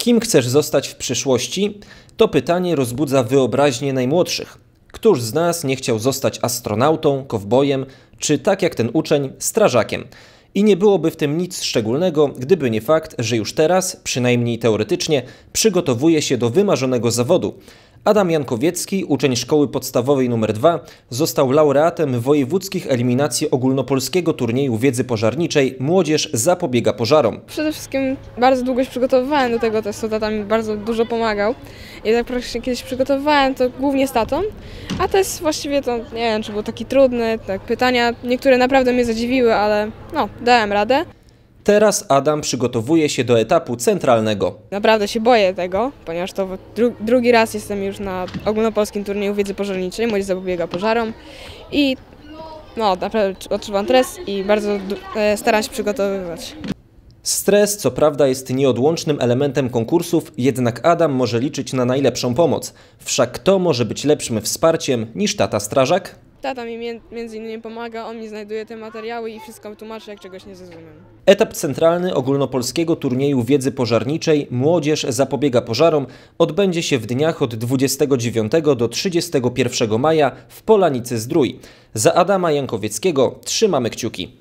Kim chcesz zostać w przyszłości? To pytanie rozbudza wyobraźnię najmłodszych. Któż z nas nie chciał zostać astronautą, kowbojem, czy tak jak ten uczeń, strażakiem? I nie byłoby w tym nic szczególnego, gdyby nie fakt, że już teraz, przynajmniej teoretycznie, przygotowuje się do wymarzonego zawodu. Adam Jankowiecki, uczeń szkoły podstawowej nr 2, został laureatem wojewódzkich eliminacji ogólnopolskiego turnieju wiedzy pożarniczej Młodzież zapobiega pożarom. Przede wszystkim bardzo długo się przygotowywałem do tego testu, tata mi bardzo dużo pomagał. I tak praktycznie kiedyś przygotowywałem to głównie z tatą, a test właściwie to nie wiem, czy był taki trudny, tak pytania niektóre naprawdę mnie zadziwiły, ale no, dałem radę. Teraz Adam przygotowuje się do etapu centralnego. Naprawdę się boję tego, ponieważ to dru drugi raz jestem już na ogólnopolskim turnieju wiedzy pożarniczej, młodzież zapobiega pożarom i no naprawdę odczuwam stres i bardzo e, staram się przygotowywać. Stres, co prawda, jest nieodłącznym elementem konkursów, jednak Adam może liczyć na najlepszą pomoc. Wszak kto może być lepszym wsparciem niż tata strażak? Tata mi mię- między innymi pomaga, on mi znajduje te materiały i wszystko tłumaczy, jak czegoś nie zrozumiem. Etap centralny ogólnopolskiego turnieju wiedzy pożarniczej Młodzież zapobiega pożarom odbędzie się w dniach od 29 do 31 maja w Polanicy Zdrój. Za Adama Jankowieckiego trzymamy kciuki.